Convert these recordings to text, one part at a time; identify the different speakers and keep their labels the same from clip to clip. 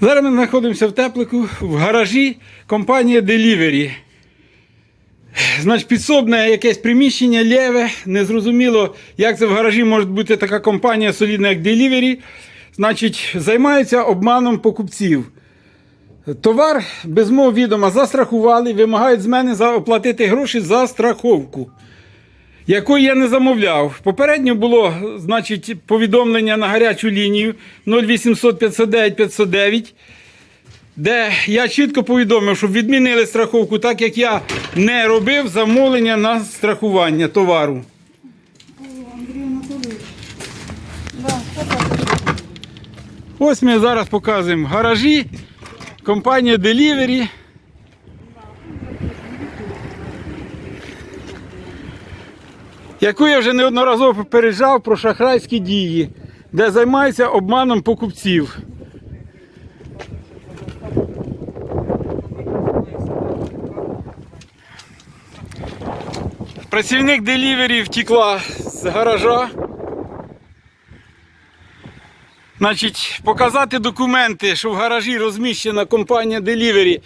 Speaker 1: Зараз ми знаходимося в теплику в гаражі компанії Delivery. Значить, підсобне якесь приміщення лєве. Незрозуміло, як це в гаражі може бути така компанія солідна, як Delivery. Значить, займаються обманом покупців. Товар без мого відома застрахували, вимагають з мене оплатити гроші за страховку, якої я не замовляв. Попередньо було значить, повідомлення на гарячу лінію 0800 509 509, де я чітко повідомив, щоб відмінили страховку, так як я не робив замовлення на страхування товару. Ось ми зараз показуємо гаражі компанія Delivery. Яку я вже неодноразово попереджав про шахрайські дії, де займаються обманом покупців. Працівник Delivery втекла з гаража. Значить, показати документи, що в гаражі розміщена компанія Delivery,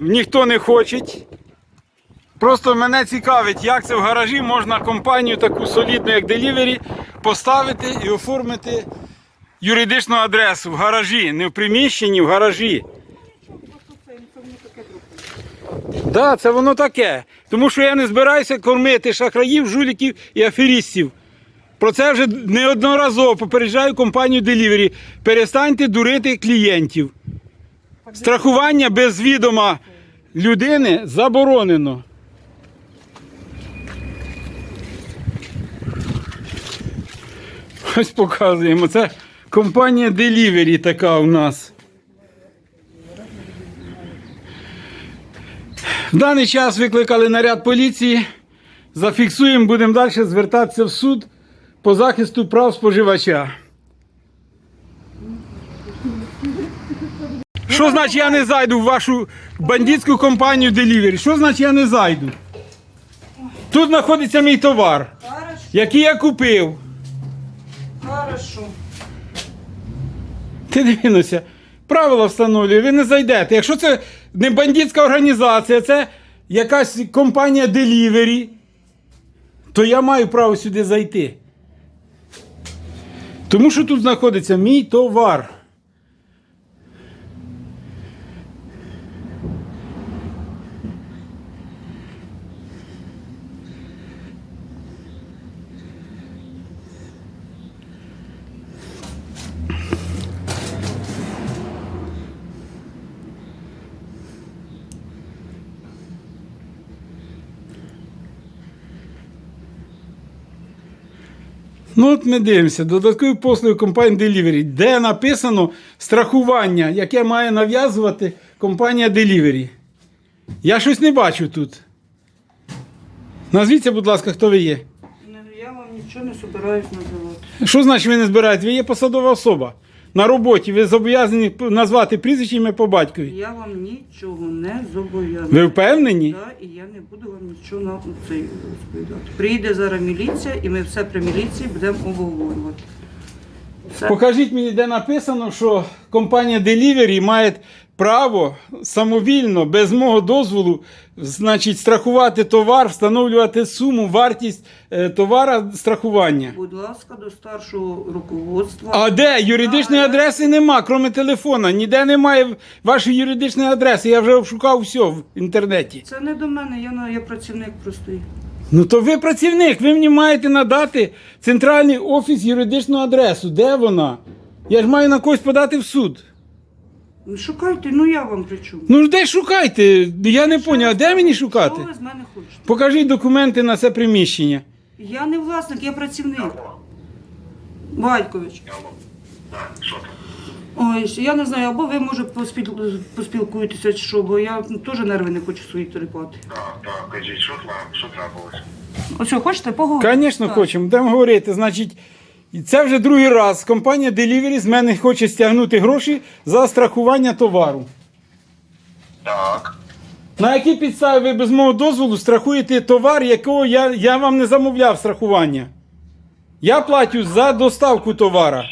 Speaker 1: ніхто не хоче. Просто мене цікавить, як це в гаражі можна компанію таку солідну, як Delivery, поставити і оформити юридичну адресу в гаражі, не в приміщенні, в гаражі. Так, да, це воно таке. Тому що я не збираюся кормити шахраїв, жуліків і аферістів. Про це вже неодноразово попереджаю компанію Delivery. Перестаньте дурити клієнтів. Страхування без відома людини заборонено. Ось показуємо. Це компанія Delivery така у нас. В даний час викликали наряд поліції. Зафіксуємо, будемо далі звертатися в суд по захисту прав споживача. Що значить я не зайду в вашу бандитську компанію Delivery? Що значить я не зайду? Тут знаходиться мій товар, який я купив.
Speaker 2: Хорошо.
Speaker 1: Ти дивися, правила встановлює, ви не зайдете. Якщо це не бандитська організація, це якась компанія Delivery, то я маю право сюди зайти. Тому що тут знаходиться мій товар. Ну, от ми дивимося, додаткові послуги компанії Delivery, де написано страхування, яке має нав'язувати компанія Delivery. Я щось не бачу тут. Назвіться, будь ласка, хто ви є.
Speaker 2: Я вам нічого не собираюсь називати.
Speaker 1: Що значить ви не збираєте? Ви є посадова особа. На роботі ви зобов'язані назвати прізвище ім'я по батькові.
Speaker 2: Я вам нічого не зобов'язана.
Speaker 1: Ви впевнені?
Speaker 2: Так, і я не буду вам нічого на цей розповідати. Прийде зараз міліція, і ми все при міліції будемо обговорювати. Все.
Speaker 1: Покажіть мені, де написано, що компанія Delivery має право самовільно, без мого дозволу, значить, страхувати товар, встановлювати суму, вартість е, товара страхування.
Speaker 2: Будь ласка, до старшого руководства.
Speaker 1: А де? Юридичної адреси нема, крім телефона. Ніде немає вашої юридичної адреси. Я вже обшукав все в інтернеті.
Speaker 2: Це не до мене, я, на- я працівник простий.
Speaker 1: Ну то ви працівник, ви мені маєте надати центральний офіс юридичну адресу. Де вона? Я ж маю на когось подати в суд.
Speaker 2: Ну, Шукайте, ну я вам кричу.
Speaker 1: Ну ж де шукайте? Я не поняв, а де мені шукати?
Speaker 2: Що ви з мене хочете?
Speaker 1: Покажіть документи на це приміщення.
Speaker 2: Я не власник, я працівник. Батькович.
Speaker 3: Що?
Speaker 2: Ой, я не знаю, або ви може поспіл... поспілкуєтеся, чи що, бо я теж нерви не хочу свої трепати.
Speaker 3: Так, так, кажіть, що трапилось? Що трапилось?
Speaker 2: Ось що, хочете поговорити?
Speaker 1: Звісно,
Speaker 2: Так.
Speaker 1: хочемо. Будемо говорити. Значить, і це вже другий раз. Компанія Delivery з мене хоче стягнути гроші за страхування товару.
Speaker 3: Так.
Speaker 1: На якій підставі ви без мого дозволу страхуєте товар, якого я, я вам не замовляв страхування? Я платю за доставку товара.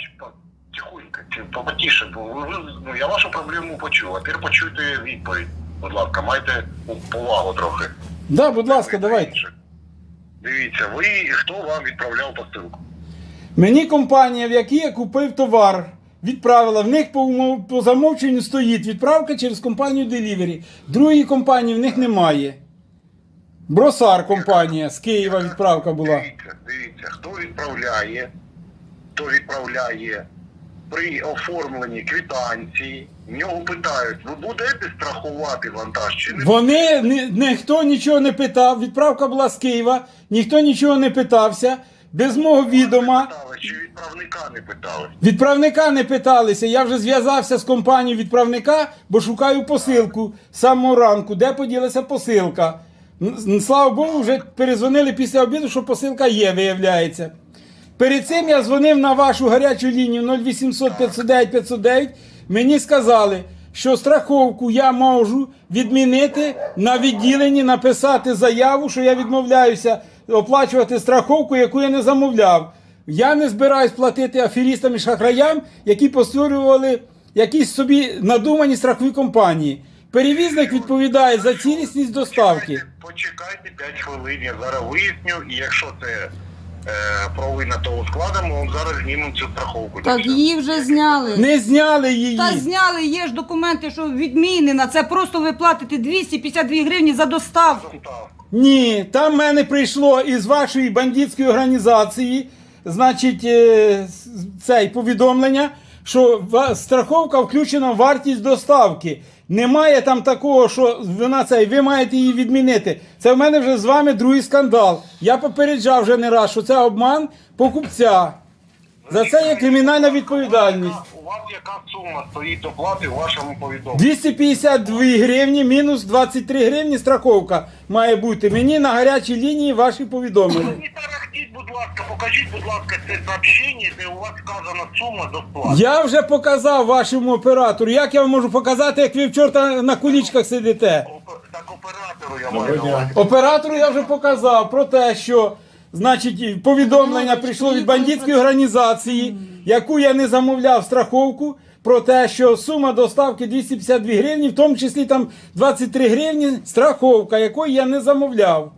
Speaker 3: Тихонько, Потіше, бо ви, ви- ну, я вашу проблему почув, а тепер почуйте відповідь. Будь ласка, майте повагу трохи.
Speaker 1: Да, будь ласка, давайте.
Speaker 3: Дивіться, ви хто вам відправляв посилку?
Speaker 1: Мені компанія, в якій я купив товар, відправила. В них по, умов- по замовченню стоїть відправка через компанію Delivery. Другої компанії в них немає. Бросар компанія з Києва відправка була.
Speaker 3: Дивіться, дивіться, хто відправляє, хто відправляє при оформленні квитанції, в нього питають, ви будете страхувати вантаж чи не
Speaker 1: Вони ні- ніхто нічого не питав. Відправка була з Києва, ніхто нічого не питався. Без мого відома.
Speaker 3: чи відправника не питали?
Speaker 1: Відправника не питалися. Я вже зв'язався з компанією відправника, бо шукаю посилку з самого ранку. Де поділася посилка? Слава Богу, вже перезвонили після обіду, що посилка є, виявляється. Перед цим я дзвонив на вашу гарячу лінію 0800 509 509. Мені сказали, що страховку я можу відмінити на відділенні, написати заяву, що я відмовляюся оплачувати страховку, яку я не замовляв. Я не збираюсь платити аферістам і шахраям, які постворювали якісь собі надумані страхові компанії. Перевізник відповідає за цілісність доставки.
Speaker 3: Почекайте 5 хвилин, я зараз виясню, і якщо це е, провина того складу, ми вам зараз знімемо цю страховку.
Speaker 4: Так її вже зняли.
Speaker 1: Не зняли її.
Speaker 2: Та зняли, є ж документи, що відмінена. Це просто ви платите 252 гривні за доставку.
Speaker 3: Доставку.
Speaker 1: Ні, там в мене прийшло із вашої бандитської організації, значить, е, цей повідомлення, що страховка включена в вартість доставки. Немає там такого, що вона цей, ви маєте її відмінити. Це в мене вже з вами другий скандал. Я попереджав вже не раз, що це обман покупця. За це є кримінальна відповідальність.
Speaker 3: У вас яка сума стоїть оплати у вашому повідомленні?
Speaker 1: 252 гривні мінус 23 гривні страховка має бути. Мені на гарячій лінії ваші повідомлення.
Speaker 3: Не тарахтіть, будь ласка, покажіть, будь ласка, це сообщення, де у вас вказана сума до сплати.
Speaker 1: Я вже показав вашому оператору. Як я вам можу показати, як ви в чорта на кулічках сидите?
Speaker 3: Опе- Так оператору я маю на увазі.
Speaker 1: Оператору я вже показав про те, що значить повідомлення прийшло від бандитської організації, яку я не замовляв страховку. Про те, що сума доставки 252 гривні, в тому числі там 23 гривні страховка, якої я не замовляв.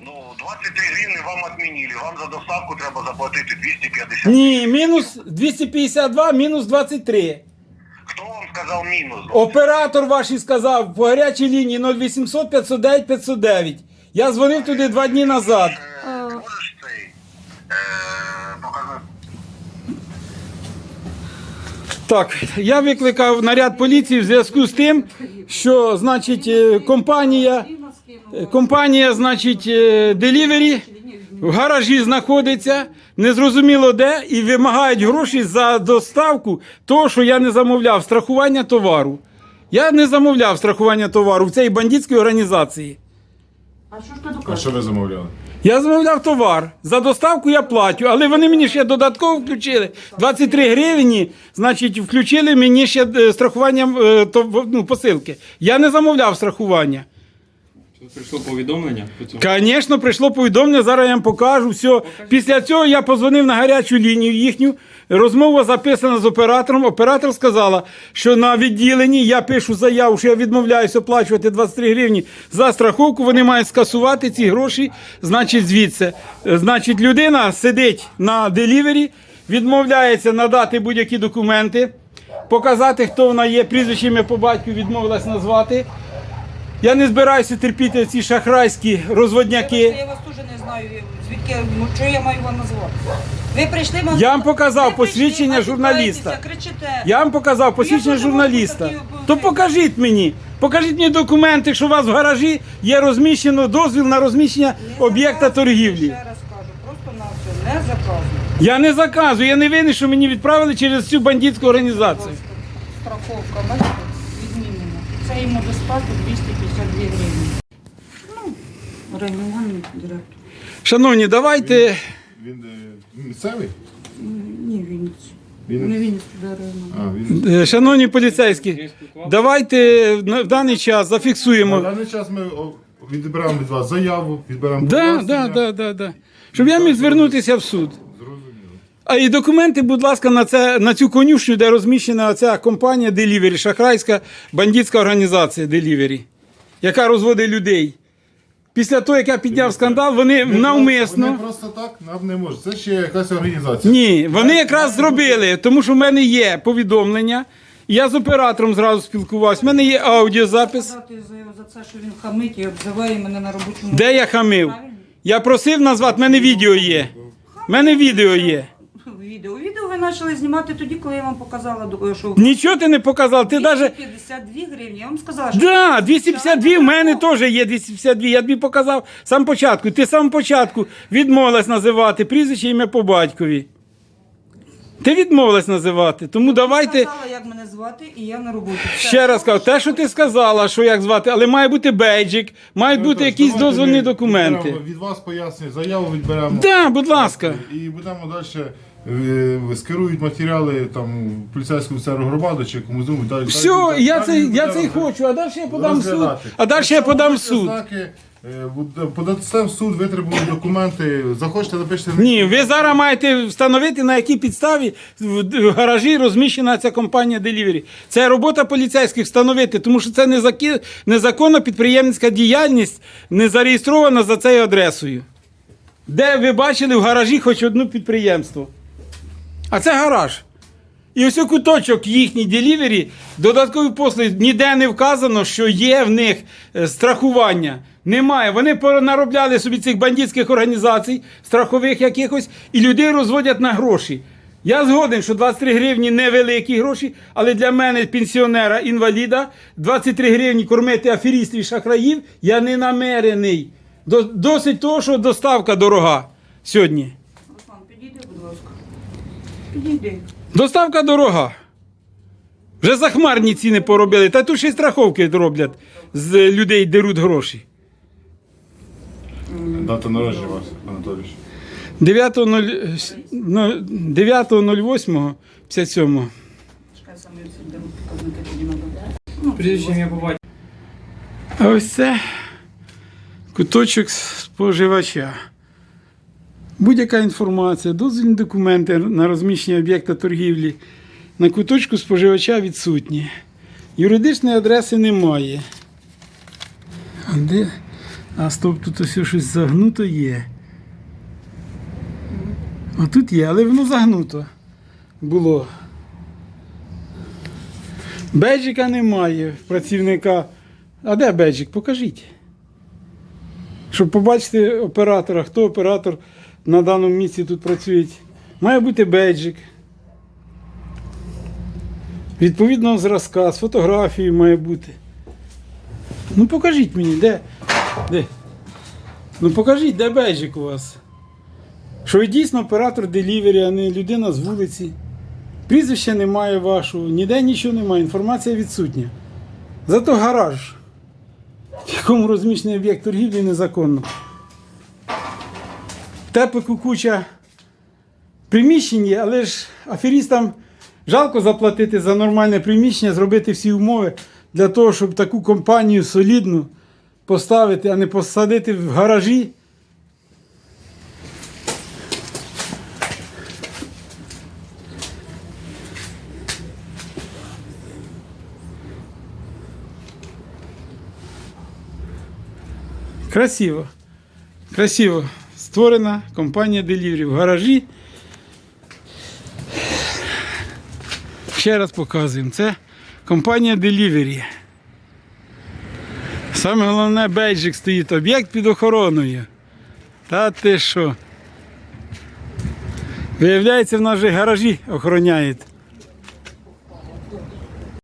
Speaker 3: Ну, 23 гривні вам відмінили, вам за доставку треба заплатити 250.
Speaker 1: Ні, мінус 252, мінус 23.
Speaker 3: Хто вам сказав мінус?
Speaker 1: Оператор ваш і сказав по гарячій лінії 0800 509 509. Я дзвонив туди два дні назад.
Speaker 3: Е, Можеш цей е, показати?
Speaker 1: Так, я викликав наряд поліції в зв'язку з тим, що значить е, компанія, компанія, значить, Delivery в гаражі знаходиться, незрозуміло де, і вимагають гроші за доставку того, що я не замовляв, страхування товару. Я не замовляв страхування товару в цій бандитській організації.
Speaker 2: А що ж ти
Speaker 5: А що ви замовляли?
Speaker 1: Я замовляв товар. За доставку я платю, але вони мені ще додатково включили 23 гривні, значить, включили мені ще е, страхування е, ну, посилки. Я не замовляв страхування.
Speaker 6: Прийшло повідомлення.
Speaker 1: Звісно, прийшло повідомлення, зараз я вам покажу. Все. Після цього я позвонив на гарячу лінію їхню. Розмова записана з оператором. Оператор сказала, що на відділенні я пишу заяву, що я відмовляюся оплачувати 23 гривні за страховку. Вони мають скасувати ці гроші, значить, звідси. Е, Значить, людина сидить на делівері, відмовляється надати будь-які документи, показати, хто вона є, прізвище ім'я по батьку відмовилась назвати. Я не збираюся терпіти ці шахрайські розводняки.
Speaker 2: Я вас теж не знаю, звідки, ну, що я маю вам назвати. Ви прийшли мене-
Speaker 1: Я вам показав
Speaker 2: Ви
Speaker 1: посвідчення журналіста.
Speaker 2: Кричите.
Speaker 1: Я вам показав посвідчення журналіста.
Speaker 2: такі,
Speaker 1: То покажіть мені. Покажіть мені документи, що у вас в гаражі є розміщено дозвіл на розміщення
Speaker 2: Не
Speaker 1: об'єкта торгівлі.
Speaker 2: Ще раз кажу, просто на все, не заказуйте.
Speaker 1: Я не заказую, я не винен, що мені відправили через цю бандитську організацію.
Speaker 2: Страховка, бачите, відмінена. Це йому до спати 252 гривні. Ну, регіональний директор.
Speaker 1: Шановні, давайте.
Speaker 5: Він е, місцевий?
Speaker 2: Ні, Вінниці.
Speaker 5: Він-
Speaker 2: Не Вінниці.
Speaker 5: А, він.
Speaker 1: е, Шановні поліцейські, давайте на- в даний час
Speaker 5: На
Speaker 1: зафіксуємо.
Speaker 5: даний час ми о, відбираємо від вас заяву, відбираємо
Speaker 1: Да,
Speaker 5: пояснення.
Speaker 1: да, да, да, да. Щоб я міг звернутися в суд.
Speaker 5: Зрозуміло.
Speaker 1: А і документи, будь ласка, на, це, на цю конюшню, де розміщена ця компанія Delivery, шахрайська бандитська організація Delivery, яка розводить людей. Після того, як я підняв скандал, вони навмисно.
Speaker 5: Вони просто так нам не можуть. Це ще якась організація.
Speaker 1: Ні, вони якраз зробили, тому що в мене є повідомлення. Я з оператором зразу спілкувався. В мене є аудіозапис.
Speaker 2: За це, що він хамить і обзиває мене на робочому.
Speaker 1: Де я хамив? Я просив назвати, в мене відео є. В мене відео є.
Speaker 2: Почали знімати тоді, коли я вам показала, що
Speaker 1: Нічого ти не показав. Ти навіть.
Speaker 2: 252 гривні. Я вам сказала, що
Speaker 1: Да, 252 в мене теж є 252. Я тобі показав сам початку. Ти сам початку відмовилась називати прізвище ім'я по батькові. Ти відмовилась називати. Тому давайте
Speaker 2: сказала, як мене звати, і я на роботі. Все.
Speaker 1: ще раз кажу, те, що ти сказала, що як звати, але має бути бейджик, мають бути
Speaker 5: Тож,
Speaker 1: якісь
Speaker 5: давайте
Speaker 1: дозвольні
Speaker 5: ми
Speaker 1: документи.
Speaker 5: відберемо Від вас пояснення, заяву відберемо.
Speaker 1: Да, будь ласка.
Speaker 5: І будемо далі. Скерують матеріали там в поліцейську церу громаду чи комусь думають. Далі,
Speaker 1: Все,
Speaker 5: далі-
Speaker 1: я
Speaker 5: далі
Speaker 1: це, я це й хочу, а далі я подам в суд. А далі я подам в суд.
Speaker 5: Знаки, е, подасте в суд, витребують документи, захочете, напишете.
Speaker 1: Ні, ви зараз маєте встановити, на якій підставі в гаражі розміщена ця компанія Delivery. Це робота поліцейських встановити, тому що це незаконна підприємницька діяльність, не зареєстрована за цією адресою. Де ви бачили в гаражі хоч одне підприємство? А це гараж. І ось у куточок їхній делівері, додаткові послуги, ніде не вказано, що є в них е, страхування. Немає. Вони наробляли собі цих бандитських організацій, страхових якихось, і людей розводять на гроші. Я згоден, що 23 гривні невеликі гроші, але для мене, пенсіонера, інваліда, 23 гривні кормити аферістів і шахраїв, я не намерений. До- Досить того, що доставка дорога сьогодні.
Speaker 2: Руслан, підійди, будь ласка. Підійди.
Speaker 1: Доставка дорога. Вже захмарні ціни поробили, та тут ще й страховки роблять з людей деруть гроші.
Speaker 5: Дата народження вас, Анатолійович.
Speaker 1: 9.08.57.
Speaker 6: Я побачив.
Speaker 1: А ось це куточок споживача. Будь-яка інформація, дозвільні документи на розміщення об'єкта торгівлі на куточку споживача відсутні. Юридичної адреси немає. А де? А стоп, тут ось щось загнуто є. А тут є, але воно загнуто було. Беджика немає працівника. А де беджик? Покажіть. Щоб побачити оператора, хто оператор на даному місці тут працює. Має бути беджик. Відповідного зразка, з фотографією має бути. Ну покажіть мені, де? Де? Ну покажіть, де беджик у вас. Що ви дійсно оператор делівері, а не людина з вулиці. Прізвища немає вашого, ніде нічого немає, інформація відсутня. Зато гараж, в якому розміщений об'єкт торгівлі незаконно. Теплику куча приміщень є, але ж аферістам жалко заплатити за нормальне приміщення, зробити всі умови для того, щоб таку компанію солідну поставити, а не посадити в гаражі. Красиво. Красиво. Створена компанія Delivery в гаражі. Ще раз показуємо. Це компанія Delivery. Саме головне бейджик стоїть. Об'єкт під охороною. Та ти що? Виявляється, в нас же гаражі охороняють.